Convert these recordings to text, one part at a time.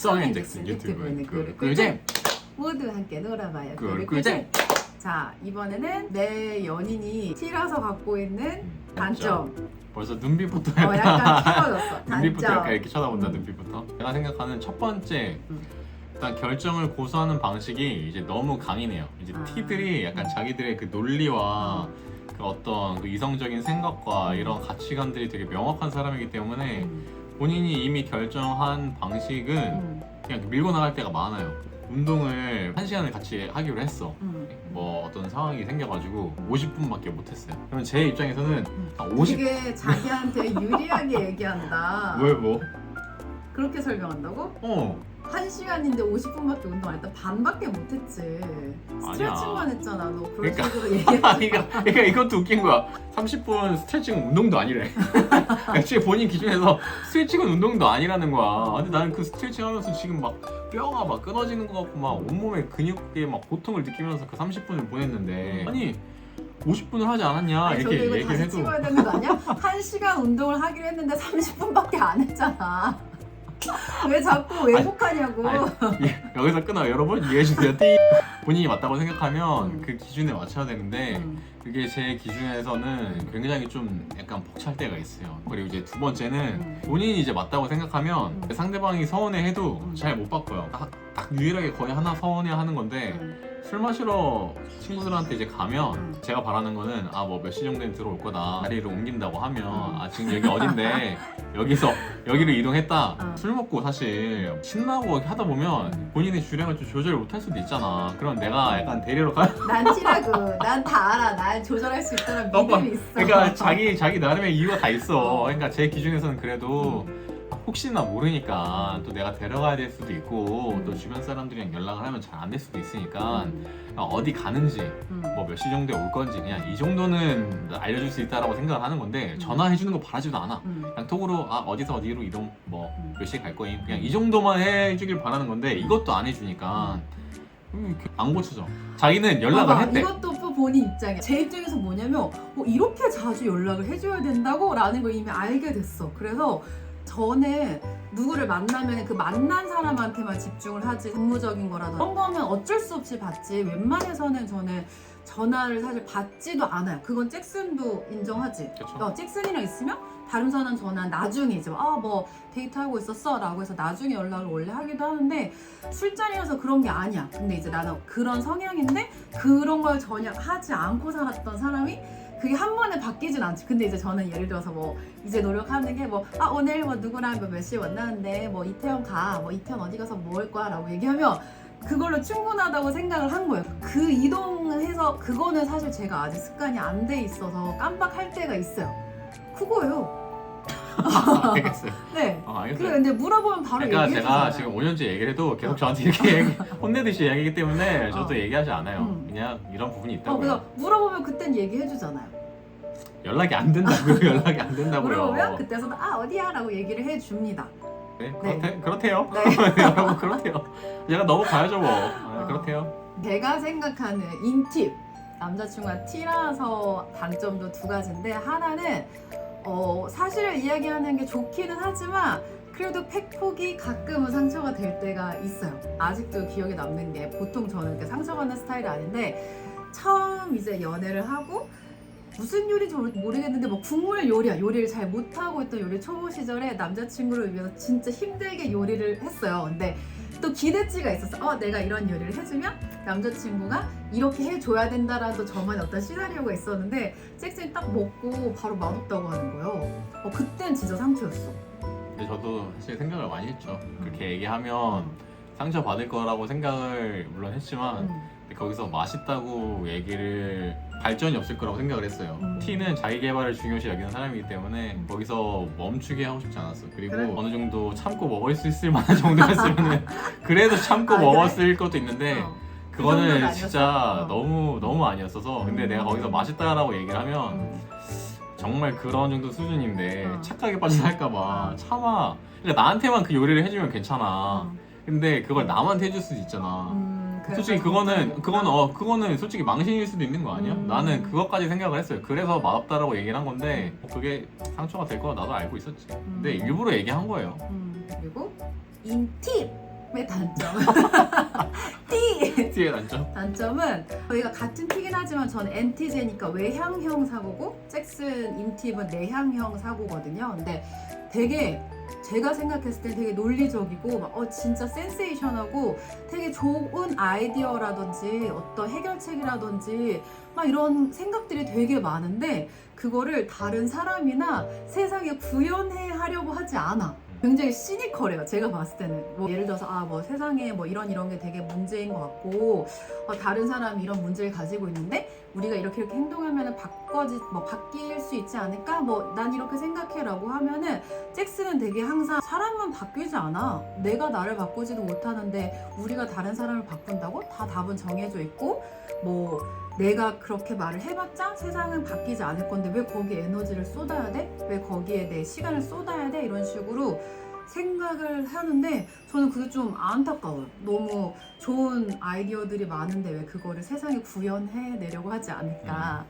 성현 잭슨 유튜브는 꿀꿀잼 꿀꿀잼 모두 함께 놀아봐요. 꿀꿀잼. 꿀꿀잼. 자 이번에는 내 연인이 T라서 갖고 있는 단점. 벌써 눈빛부터 어 약간 키워졌어. 눈빛부터 단점. 약간 이렇게 쳐다본다 음. 눈빛부터 내가 생각하는 첫 번째 음. 일단 결정을 고수하는 방식이 이제 너무 강이네요 이제 아. T들이 약간 자기들의 그 논리와 그 어떤 그 이성적인 생각과 이런 가치관들이 되게 명확한 사람이기 때문에 음, 본인이 이미 결정한 방식은 음, 그냥 밀고 나갈 때가 많아요 운동을 한 시간을 같이 하기로 했어 음. 뭐 어떤 상황이 생겨가지고 50분밖에 못했어요 그러면 제 입장에서는 음. 한 50... 되게 자기한테 유리하게 얘기한다. 왜 뭐? 그렇게 설명한다고? 어 한 시간인데 50분밖에 운동 안 했다. 반밖에 못 했지. 스트레칭만 했잖아. 너 그런 그러니까. 식으로. 아니, 그러니까, 그러니까 이것도 웃긴 거야. 30분 스트레칭은 운동도 아니래. 애초에 본인 기준에서 스트레칭은 운동도 아니라는 거야. 근데 나는 그 스트레칭 하면서 지금 막 뼈가 막 끊어지는 것 같고 막 온몸에 근육에 막 고통을 느끼면서 그 30분을 보냈는데 아니 50분을 하지 않았냐 아니, 저도 이렇게 이거 얘기를 다시 해도 찍어야 되는 거 아니야? 한 시간 운동을 하기로 했는데 30분밖에 안 했잖아. 왜 자꾸 왜곡하냐고. 아니, 예, 여기서 끊어 여러분 이해해 주세요. 띠. 본인이 맞다고 생각하면 음. 그 기준에 맞춰야 되는데 음, 그게 제 기준에서는 굉장히 좀 약간 벅찰 때가 있어요. 그리고 이제 두 번째는 음. 본인이 이제 맞다고 생각하면 음. 상대방이 서운해해도 음. 잘못 바꿔요. 딱, 딱 유일하게 거의 하나 서운해하는 건데 음, 술 마시러 친구들한테 이제 가면 음. 제가 바라는 거는 아 뭐 몇 시 정도에 들어올 거다 자리를 옮긴다고 하면 음. 아 지금 여기 어딘데 여기서 여기로 이동했다 어. 술 먹고 사실 신나고 하다 보면 음. 본인의 주량을 좀 조절 못할 수도 있잖아. 그럼 내가 약간 데리러 가. 난 티라고. 난 다 알아. 날 조절할 수 있다는. 믿음이 있어. 그러니까 자기 자기 나름의 이유가 다 있어. 어. 그러니까 제 기준에서는 그래도 음. 혹시나 모르니까 또 내가 데려가야 될 수도 있고 음. 또 주변 사람들이랑 연락을 하면 잘 안 될 수도 있으니까 음, 어디 가는지 음. 뭐 몇 시 정도에 올 건지 그냥 이 정도는 알려줄 수 있다라고 생각을 하는 건데 음. 전화해 주는 거 바라지도 않아. 음. 그냥 톡으로 아 어디서 어디로 이동 뭐 음. 몇 시에 갈 거임 그냥 이 정도만 해주길 바라는 건데 이것도 안 해주니까 음, 안 고쳐져. 자기는 연락을 봐봐, 했대. 이것도 또 본인 입장이야. 제 입장에서 뭐냐면 어, 이렇게 자주 연락을 해줘야 된다고 라는 걸 이미 알게 됐어. 그래서 저는 누구를 만나면 그 만난 사람한테만 집중을 하지 업무적인 거라든지 그런 거는 어쩔 수 없이 받지 웬만해서는 저는 전화를 사실 받지도 않아요. 그건 잭슨도 인정하지. 그쵸. 어, 잭슨이랑 있으면 다른 사람 전화 나중이죠. 아뭐 데이트하고 있었어 라고 해서 나중에 연락을 원래 하기도 하는데 술자리여서 그런 게 아니야. 근데 이제 나는 그런 성향인데 그런 걸 전혀 하지 않고 살았던 사람이 그게 한 번에 바뀌진 않지. 근데 이제 저는 예를 들어서 뭐 이제 노력하는 게 뭐 아 오늘 뭐 누구랑 몇, 몇 시에 만나는데 뭐 이태원 가, 뭐 이태원 어디 가서 뭐 할 거야라고 얘기하면 그걸로 충분하다고 생각을 한 거예요. 그 이동을 해서 그거는 사실 제가 아직 습관이 안 돼 있어서 깜빡할 때가 있어요. 그거예요. 아, 알겠어요. 네. 아, 알겠어요. 그래 근데 물어보면 바로 그러니까 얘기해 제가. 지금 5년째 얘기를 해도 계속 저한테 이렇게 얘기- 혼내듯이 얘기하기 때문에 저도 어. 얘기하지 않아요. 음. 그냥 이런 부분이 어, 있다고요. 그래서 물어보면 그땐 얘기해 주잖아요. 연락이 안 된다고요. 연락이 안 된다고요. 물어보면 그때서는 아 어디야라고 얘기를 해 줍니다. 네, 네. 그렇대, 그렇대요. 네. 여러분 그렇대요. 얘가 넘어가야죠 뭐. 아, 어. 그렇대요. 내가 생각하는 인팁 남자친구가 T라서 단점도 두 가지인데 하나는 어, 사실을 이야기하는 게 좋기는 하지만 그래도 팩폭이 가끔은 상처가 될 때가 있어요. 아직도 기억에 남는 게 보통 저는 상처받는 스타일이 아닌데 처음 이제 연애를 하고 무슨 요리인지 모르- 모르겠는데 뭐 국물 요리야 요리를 잘 못하고 있던 요리 초보 시절에 남자친구를 위해서 진짜 힘들게 요리를 했어요. 근데 또 기대치가 있었어. 어, 내가 이런 요리를 해주면 남자친구가 이렇게 해줘야 된다라는 또 저만의 어떤 시나리오가 있었는데 잭슨이 딱 먹고 바로 맛없다고 하는 거예요. 어, 그땐 진짜 상처였어. 근데 저도 사실 생각을 많이 했죠. 그렇게 얘기하면 상처 받을 거라고 생각을 물론 했지만 음. 근데 거기서 맛있다고 얘기를 발전이 없을 거라고 생각을 했어요. 음. T는 자기 개발을 중요시 여기는 사람이기 때문에 음. 거기서 멈추게 하고 싶지 않았어. 그리고 그래? 어느 정도 참고 먹을 수 있을 만한 정도였으면 그래도 참고 아, 그래? 먹었을 것도 있는데 어. 그 그거는 아니었어? 진짜 어. 너무 너무 아니었어서 근데 음. 내가 거기서 맛있다라고 얘기를 하면 음. 정말 그런 정도 수준인데 어. 착하게 빠져날까봐 어. 참아. 그러니까 나한테만 그 요리를 해주면 괜찮아. 어. 근데 그걸 남한테 해줄 수도 있잖아. 음, 솔직히 그거는 그거는 어 그거는 솔직히 망신일 수도 있는 거 아니야? 음. 나는 그것까지 생각을 했어요. 그래서 맛없다라고 얘기를 한 건데 뭐 그게 상처가 될 거 나도 알고 있었지. 근데 음. 일부러 얘기한 거예요. 음, 그리고 인팁 T의 단점. T! T의 단점? 단점은 저희가 같은 튀긴 하지만 저는 NT제니까 외향형 사고고 잭슨 인팁은 내향형 사고거든요. 근데 되게 제가 생각했을 때 되게 논리적이고 막, 어 진짜 센세이션하고 되게 좋은 아이디어라든지 어떤 해결책이라든지 막 이런 생각들이 되게 많은데 그거를 다른 사람이나 세상에 구현해 하려고 하지 않아. 굉장히 시니컬해요. 제가 봤을 때는 뭐 예를 들어서 아 뭐 세상에 뭐 이런 이런 게 되게 문제인 것 같고 어, 다른 사람이 이런 문제를 가지고 있는데 우리가 이렇게 이렇게 행동하면 바 꿔지 뭐 바뀔 수 있지 않을까 뭐 난 이렇게 생각해라고 하면은 잭슨은 되게 항상 사람은 바뀌지 않아 내가 나를 바꾸지도 못하는데 우리가 다른 사람을 바꾼다고 다 답은 정해져 있고 뭐 내가 그렇게 말을 해봤자 세상은 바뀌지 않을 건데 왜 거기에 에너지를 쏟아야 돼? 왜 거기에 내 시간을 쏟아야 돼? 이런 식으로 생각을 하는데 저는 그게 좀 안타까워요. 너무 좋은 아이디어들이 많은데 왜 그거를 세상에 구현해 내려고 하지 않을까.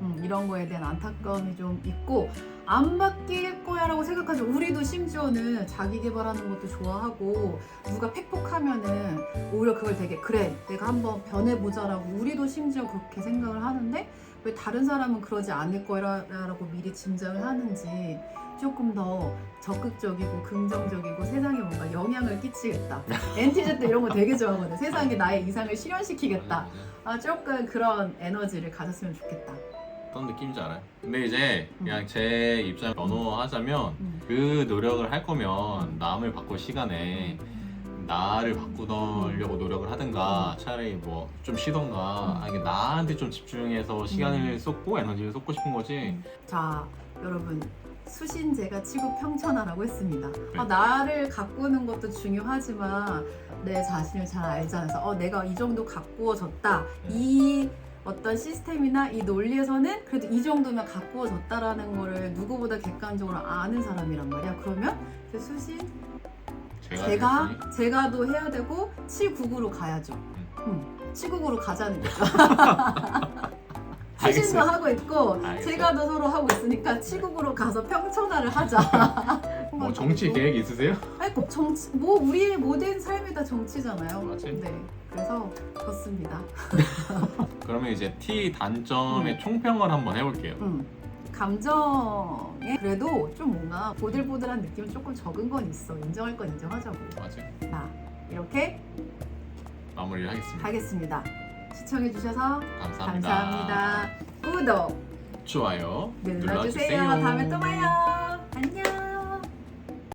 음, 이런 거에 대한 안타까움이 좀 있고 안 바뀔 거야 라고 생각하죠. 우리도 심지어는 자기 개발하는 것도 좋아하고 누가 팩폭하면은 오히려 그걸 되게 그래 내가 한번 변해보자 라고 우리도 심지어 그렇게 생각을 하는데 왜 다른 사람은 그러지 않을 거라고 미리 짐작을 하는지 조금 더 적극적이고 긍정적이고 세상에 뭔가 영향을 끼치겠다. 엔티제도 이런 거 되게 좋아하거든. 세상에 나의 이상을 실현시키겠다. 아 조금 그런 에너지를 가졌으면 좋겠다. 어떤 느낌인지 알아요? 근데 이제 음. 그냥 제 입장 변호하자면 음. 그 노력을 할 거면 남을 바꿀 시간에 나를 바꾸려고 노력을 하든가 차라리 뭐 좀 쉬던가 아니 나한테 좀 집중해서 시간을 쏟고 에너지를 쏟고 싶은 거지 자, 여러분. 수신제가 치고 평천하라고 했습니다. 네. 아, 나를 가꾸는 것도 중요하지만 내 자신을 잘 알지 않아서 어, 내가 이 정도 가꾸어졌다. 네. 이 어떤 시스템이나 이 논리에서는 그래도 이 정도면 가꾸어졌다라는 거를 누구보다 객관적으로 아는 사람이란 말이야. 그러면 그 수신 제가 제가 제가도 해야 되고 799로 가야죠. 음. 799로 가자는 거죠. 수신도. 하고 있고 알겠어요. 제가 도 서로 하고 있으니까 799로 가서 평천화를 하자. 뭐 정치 계획 있으세요? 아니 꼭 정치 뭐 우리의 모든 삶이 다 정치잖아요. 맞지. 네. 그래서 그렇습니다. 그러면 이제 T 단점의 음. 총평을 한번 해볼게요 음. 감정에 그래도 좀 뭔가 보들보들한 느낌은 조금 적은 건 있어. 인정할 건 인정하자고. 맞아요 자, 이렇게 마무리를 하겠습니다 하겠습니다. 시청해주셔서 감사합니다 감사합니다. 구독 좋아요 눌러주세요. 다음에 또 봐요.